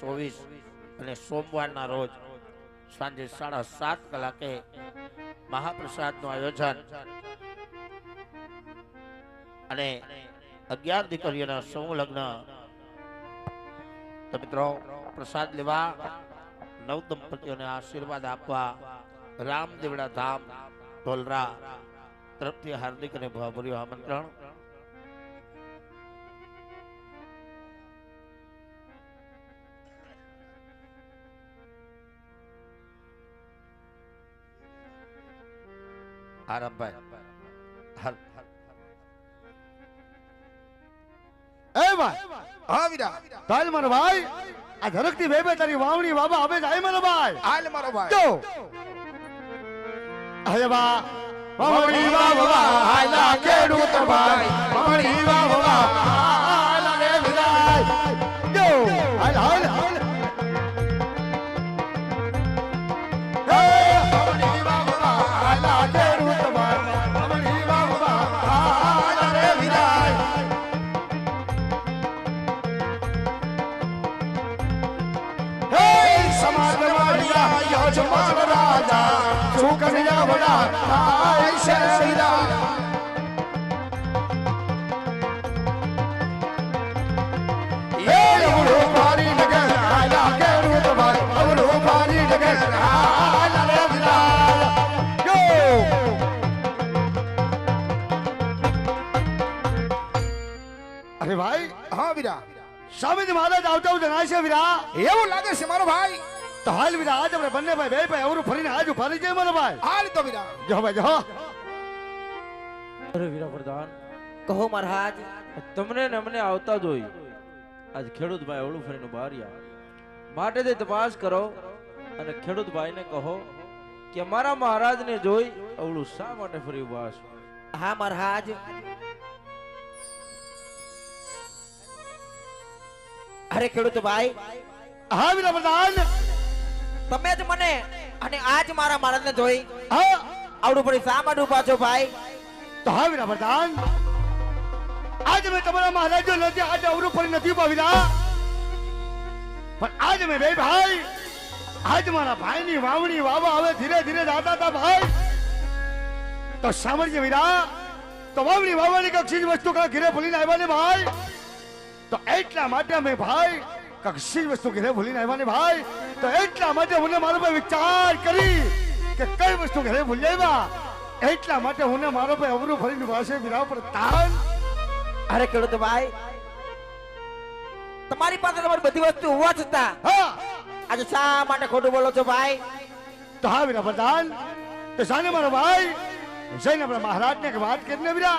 ચોવીસ અને સોમવારના રોજ સાંજે સાડા સાત કલાકે મહાપ્રસાદનું આયોજન અને અગિયાર દીકરીઓના સમૂહ લગ્ન. તો મિત્રો, પ્રસાદ લેવા નવ દંપતીઓને આશીર્વાદ આપવા રામદેવડા ધામ ઢોલરા તરફથી હાર્દિક અને ભાવભર્યું આમંત્રણ. ભાઈ હા આ ધરકતી બે બે તારી વાવણી બાબા હવે જાય મારો ભાઈ. હાલ મારો ભાઈ. જો. અરે બા. વાવણી બાબા હાલા ખેડૂત ભાઈ. વાવણી બાબા જો અરે ભાઈ, હા વીરા. સામેથી મહારાજ આવતા જણાય છે વિરા. એવું લાગે છે મારો ભાઈ. તો હાલ વિરા આજ આપણે બંને ભાઈ બે ભાઈ અવરું ફરીને આજુ ફરી જાય મને ભાઈ. હાલ તો વિરા જો ભાઈ જો. અરે વિરા પ્રધાન કહો મહારાજ. તમને ને અમને આવતા જોઈ આજ ખેડૂત ભાઈ અવળું ફરીને બહાર માટે તે તપાસ કરો અને ખેડૂત ભાઈને કહો કે મારા મહારાજને જોઈ અવળું શા માટે ફરી ઊભા છો હા મહારાજ. અરે ખેડૂત ભાઈ હા વિરા પ્રધાન તમે જ મને અને આજ મારા માણસને જોઈ આવડું પડી શા માટે ઊભા છો ભાઈ? તો હા વીરા પ્રધાન આજ મેં તમારા મહારાજો નથી આજે અવરું પડી નથી ઊભા વિરા. પણ આજ મેં બે ભાઈ, આજ મારા ભાઈની વાવણી વાવા હવે ધીરે ધીરે જાતા હતા ભાઈ. તો સાંભળજે વીરા? તો વાવણી વાવવાની કક્ષી વસ્તુ કા ઘરે ભૂલીને આવ્યા ને ભાઈ? તો એટલા માટે અમે ભાઈ કક્ષી વસ્તુ ઘરે ભૂલીને આવ્યા ને ભાઈ? તો એટલા માટે હું મારો ભાઈ વિચાર કરી કે કઈ વસ્તુ ઘરે ભૂલી આવ્યા એટલા માટે હું મારો ભાઈ અવરું ફરીને વાસે વિરાવ પર તાન. અરે ખેડૂત ભાઈ તમારી પાસે તમારી બધી વસ્તુ હોવા છતાં હા. આજે શા માટે ખોટું બોલો છો ભાઈ? તો હા વિરા પ્રધાન તો સાને મારો ભાઈ જઈને આપણા મહારાજને વાત કરીને વિરા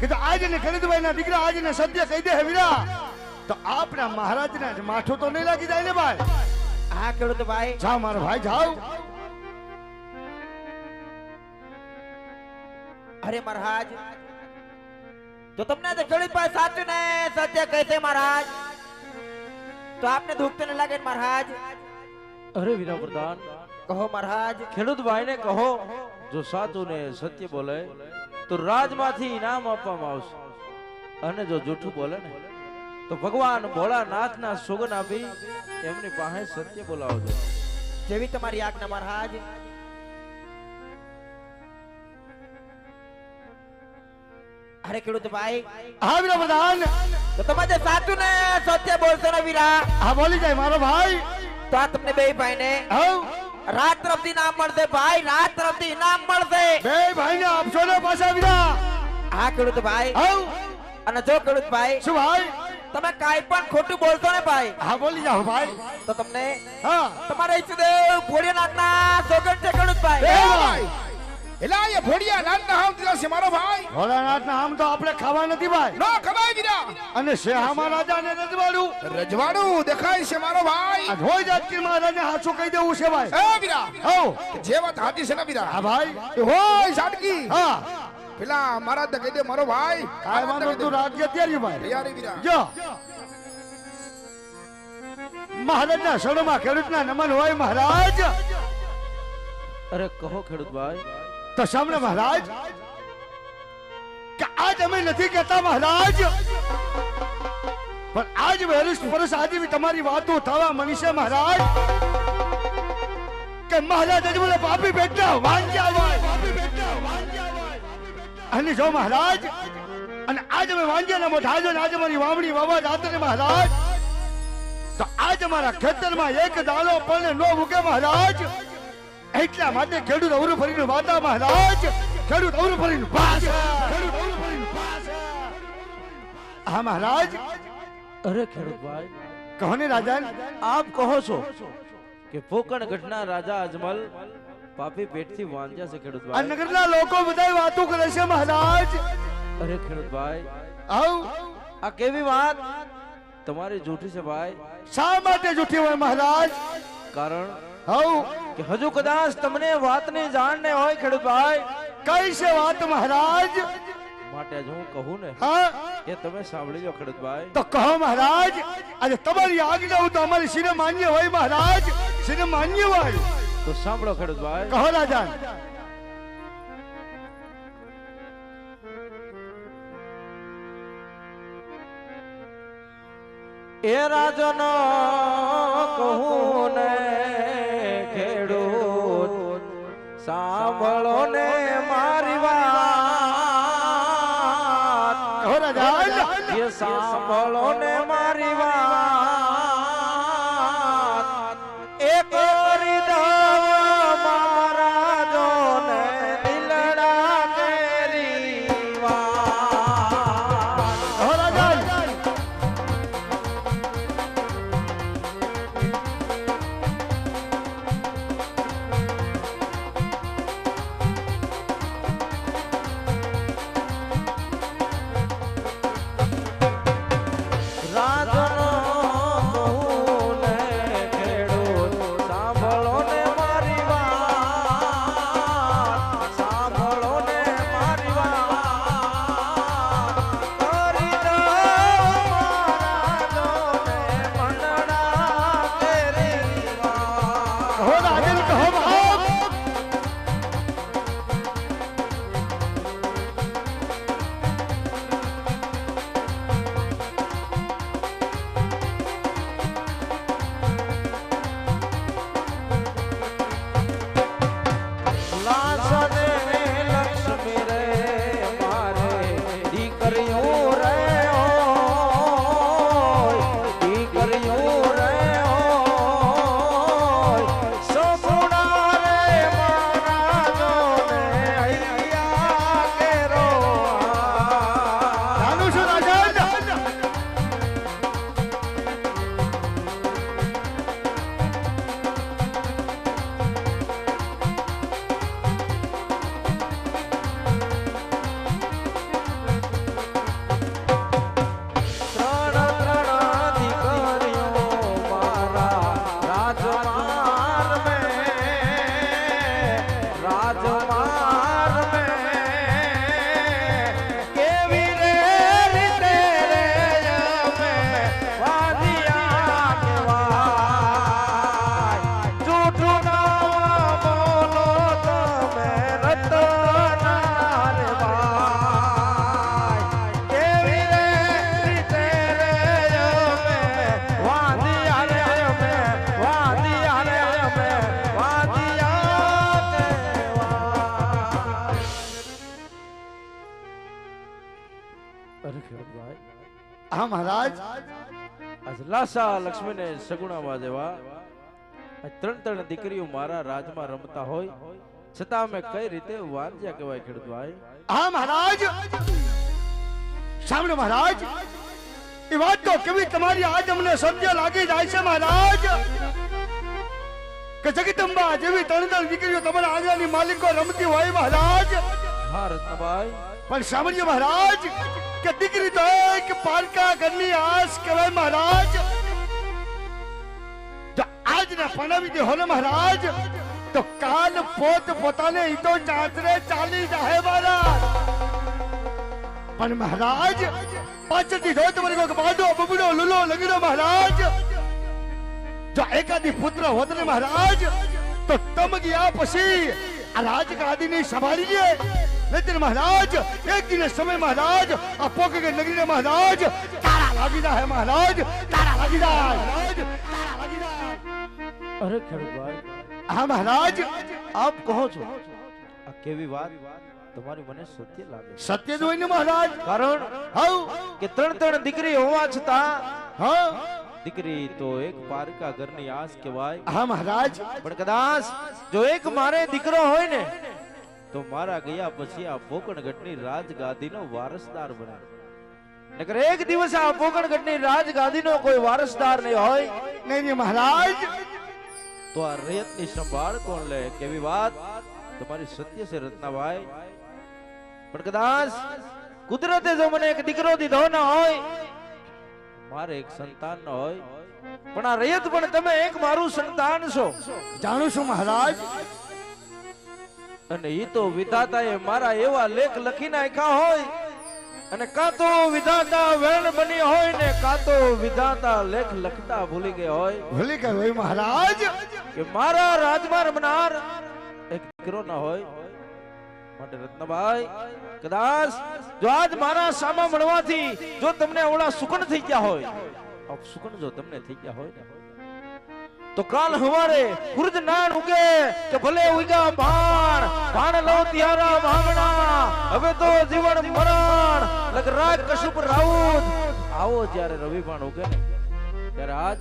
કે તો આજે ને ખરીદભાઈ ના દીકરા આજે ને સત્ય કહી દે હે વિરા તો આપણા મહારાજને માથું તો નહીં લાગી જાય ને ભાઈ? હા ખેડૂત ભાઈ. જાઓ મારો ભાઈ જાઓ. અરે મહારાજ તો તમને તો ખેડૂત ભાઈ સાચું ને સત્ય કહેશે મહારાજ તો આપને દુઃખ તો ન લાગે મહારાજ? અરે વિના પ્રધાન કહો મહારાજ. ખેડૂત ભાઈને કહો જો સાચું ને સત્ય બોલે તો રાજમાંથી ઇનામ આપવામાં આવશે. અને જો જૂઠું બોલે ને તો ભગવાન ભોળાનાથના સુગન આપી એમની પાસે સત્ય બોલાવજો જેવી તમારી આજ્ઞા મહારાજ. અરે ખેડૂત ભાઈ. હા વિરા પ્રધાન. તો તમારે સાચું ને સત્ય બોલશો ને વીરા? હા બોલી જાય મારો ભાઈ. તો આ તમને બે ભાઈ ને હવ રાત તરફથી નામ મળશે ભાઈ રાત તરફથી નામ મળશે. બે ભાઈ ને આપશો ને પાછા વીરા. હા ખેડૂત ભાઈ. હવ અને જો ખેડૂત ભાઈ શું ભાઈ? તમે કાઈ પણ ખોટું બોલતો ને ભાઈ. હા બોલી જાઓ ભાઈ. તો તમને હા. તમારા ઈષ્ટદેવ ભોળિયાનાથના સોગંદ છે ખેડૂત બે ભાઈ. ભાઈ. એલા એ ભોડિયા નામ હામ દીધા છે મારો ભાઈ. ભોળાનાથ આમ તો આપણે ખાવા નથી ભાઈ. નો ખવાય વીરા અને શેહામાં રાજા ને રજવાડું. રજવાડું દેખાય છે મારો ભાઈ. આ જોઈ જાતકી મહારાજને હાચું કહી દેવું છે ભાઈ. એ બીરા. હો. જે વાત હાથી છે ને બીરા. હા ભાઈ. એ હોય જાનકી હા. પેલા મારા તો કહી દે મારો ભાઈ કાંઈ વાંધો તું રાજ્ય તૈયારી ભાઈ? તૈયારી વીરા જો. મહારાજના શરણમાં ખેડૂતના નમન હોય મહારાજ. અરે કહો ખેડૂત ભાઈ. તો સામે મહારાજ. કે આજ અમે નથી કહેતા મહારાજ. પણ આજ વહેલું સ્પર્શ આજે બી તમારી વાતો થવા મનીષે મહારાજ. કે મહારાજ અજમલે પાપી બેટા વાંચ્યા હોય. પાપી અને જો મહારાજ અને આજ અમે વાંજ્યાના મોઢા જો ને આજે મારી વાવણી વાવા જાતને મહારાજ તો આજ મારા ખેતરમાં એક દાણો પણ નો મૂકે મહારાજ. એટલા માટે ખેડૂત અવરું ફરીને વાતા મહારાજ. ખેડૂત અવરું ફરીને પાસ ખેડૂત અવરું ફરીને પાસ હા મહારાજ? અરે ખેડૂતભાઈ કહો ને રાજા. આપ કહો છો કે પોકણ ઘટના રાજા અજમલ પાપી પેટથી વાંચ્યા છે આ ખેડૂતભાઈ નગરના લોકો બધા વાતો કરે છે મહારાજ અરે ખેડૂતભાઈ આવ આ કેવી વાત તમારી જૂઠી છે ભાઈ શા માટે જૂઠી હોય મહારાજ કારણ હવ કે હજુ કદાચ તમને વાતની જાણ ને હોય ખેડૂતભાઈ કઈ છે વાત મહારાજ માટે આજ હું કહું ને હા એ તમે સાંભળી લો ખેડૂતભાઈ તો કહો મહારાજ આજે તમારી આજ્ઞા હું તો અમારી શ્રી માન્ય હોય મહારાજ શ્રી માન્ય હોય તો સાંભળો ખેડૂતભાઈ. કહો રાજા. એ રાજન કહું ને ખેડૂત સાંભળો ને મારી વાત. કહો રાજા. એ સાંભળો ને 他只 મહારાજ. આજ લાસા લક્ષ્મીને સગુણામાં દેવા. ત્રણ ત્રણ દીકરીઓ મારા રાજમાં રમતા હોય છતાં અમે કઈ રીતે વાંજ્યા કહેવાય ખેડૂતભાઈ? હા મહારાજ. સાંભળો મહારાજ. એ વાત તો કેવી તમારી આજ અમને સમજ્યા લાગી જાય છે મહારાજ. કે જગદંબા જેવી ત્રણ ત્રણ દીકરીઓ તમારા આંગણાની માલિકો રમતી હોય મહારાજ. હા રત્નભાઈ. પણ સાંભળ્યો મહારાજ. કે દીકરી તો એક પારકા ઘરની આસ કહેવાય મહારાજ. જો આજને પરણાવી દે ને મહારાજ, તો કાલ પોત પોતાને ઈતો ચાતરે ચાલી જાહે મહારાજ. પણ મહારાજ, પાછળથી જો તમારી કોઈ બાડો બબડો, લુલો, લગડો મહારાજ. જો એકાદી પુત્ર હોત ને મહારાજ, તો તમ ગયા પછી આ રાજગાદીની સંભાળી લે નહીતર મહારાજ એક દિને સમય મહારાજ આ પોકે નગરીને મહારાજ તારા લાગી જાય મહારાજ તારા લાગી જાય મહારાજ તારા લાગી જાય. અરે ખેડૂતભાઈ. હા મહારાજ આપ કહો છો. આ કેવી વાત? તમારી મને સત્ય લાગે સત્ય જ હોય ને મહારાજ. કારણ હવ કે ત્રણ ત્રણ દીકરી હોવા છતાં હા દીકરી તો એક પારકા ઘરની આસ કહેવાય. હા મહારાજ. પણ કદાચ જો એક મારે દીકરો હોય ને તો મારા ગયા પછી આ પોકણગઢની રાજગાદીનો વારસદાર બને નકર એક દિવસ આ પોકણગઢની રાજગાદીનો કોઈ વારસદાર નહીં હોય. નહીં મહારાજ. તો આ રયતની સંભાળ કોણ લે? કેવી વાત? તમારી સત્ય છે રત્નાભાઈ. પણ કદાચ કુદરતે જો મને એક દીકરો દીધો ન હોય મારે એક સંતાન ન હોય. પણ આ રયત પણ તમે એક મારું સંતાન છો. જાણું છું મહારાજ. અને એ તો વિધાતાએ મારા એવા લેખ લખી નાખ્યા હોય અને કાં તો વિધાતા વેણ બની હોય ને કાં તો વિધાતા લેખ લખતા ભૂલી ગયા હોય. ભૂલી ગયા હોય મહારાજ? કે મારા રાજમાં રમનાર એક દીકરો ન હોય. માટે રત્નભાઈ કદાચ જો આજ મારા સામા મળવાથી જો તમને ઓળા સુકન થઈ ગયા હોય આ સુકન જો તમને થઈ ગયા હોય ને તો કાલ હવારે ગુર્જ નાણ ઉગે કે ભલે ઉગા ભાણ ભાણ લો ત્યારા ભાંગણા. હવે તો જીવન મરણ, લગ રાજ કશુપ રાઉત આવો જ્યારે રવિ ભાણ ઉગે ત્યારે આજ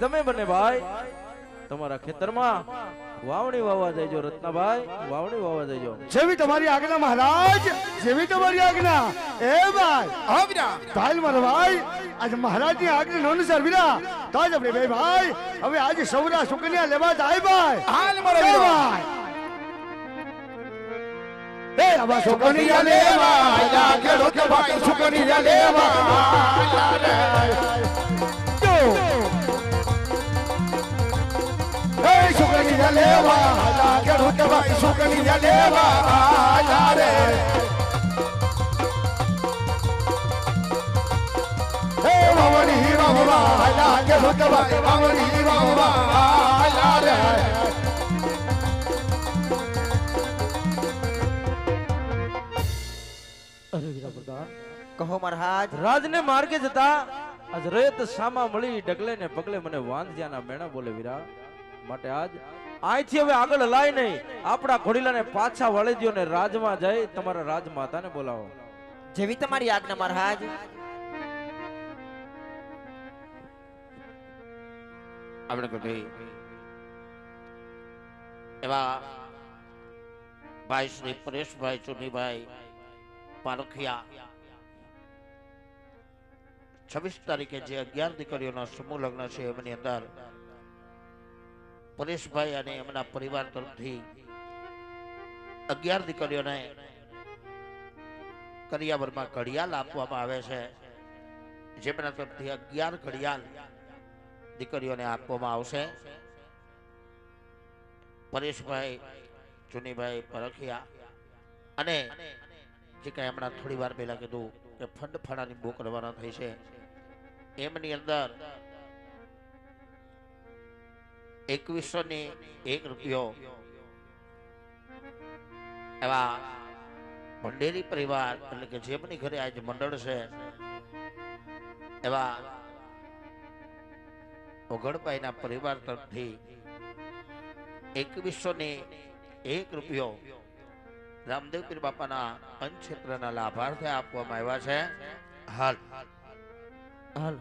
તમે બંને ભાઈ, તમારા ખેતરમાં વાવણી વાવવા જઈજો રત્નાભાઈ વાવણી વાવવા જઈજો જેવી તમારી આજ્ઞા મહારાજ જેવી તમારી આજ્ઞા. એ ભાઈ હા વીરા ભાઈ મારા ભાઈ આજે મહારાજની આજ્ઞા અનુસાર વીરા. તો જ આપણે બે ભાઈ હવે આજે સૌરા સુકન્યા લેવા જાય ભાઈ. હાલ મારો ભાઈ. એ આવા સુકન્યા લેવા આયા રોકે ભાઈ સુકન્યા લેવા લેવા લેવા આયા રે. આયા રે. અરે વીરા પ્રધાન કહો મહારાજ રાજને માર્ગે જતા આજ રેત સામા મળી ડગલે ને પગલે મને વાંધ્યાના મેણા બોલે વીરા માટે આજ અહીંથી હવે આગળ લાય નહીં. આપણા ઘોડીલાને પાછા વળી દો ને રાજમાં જઈ તમારા રાજમાતાને બોલાવો. જેવી તમારી આજ્ઞા મહારાજ. આપણે કોઈ એવા ભાઈ શ્રી પરેશભાઈ ચુનીભાઈ પારખિયા છવ્વીસ તારીખે જે અગિયાર દીકરીઓના સમૂહ લગ્ન છે એમની અંદર પરેશભાઈ અને એમના પરિવાર તરફથી અગિયાર દીકરીઓને કરિયાવરમાં ઘડિયાળ આપવામાં આવે છે. જેમના તરફથી અગિયાર ઘડિયાળ દીકરીઓને આપવામાં આવશે. પરેશભાઈ, ચુનીભાઈ, પરખિયા અને જે કાંઈ હમણાં થોડી વાર પહેલા કીધું કે ફંડ ફાળાની બુક રવાના થઈ છે. એમની અંદર એકવીસો ને એક રૂપિયો. એવા ભંડેરી પરિવાર, એટલે કે જેમની ઘરે આજે મંડળ છે, એવા ઓગણભાઈના પરિવાર તરફથી એકવીસો ને એક રૂપિયો રામદેવ પીર બાપાના પંચક્ષેત્રના લાભાર્થે આપવામાં આવ્યા છે. હાલ. હાલ.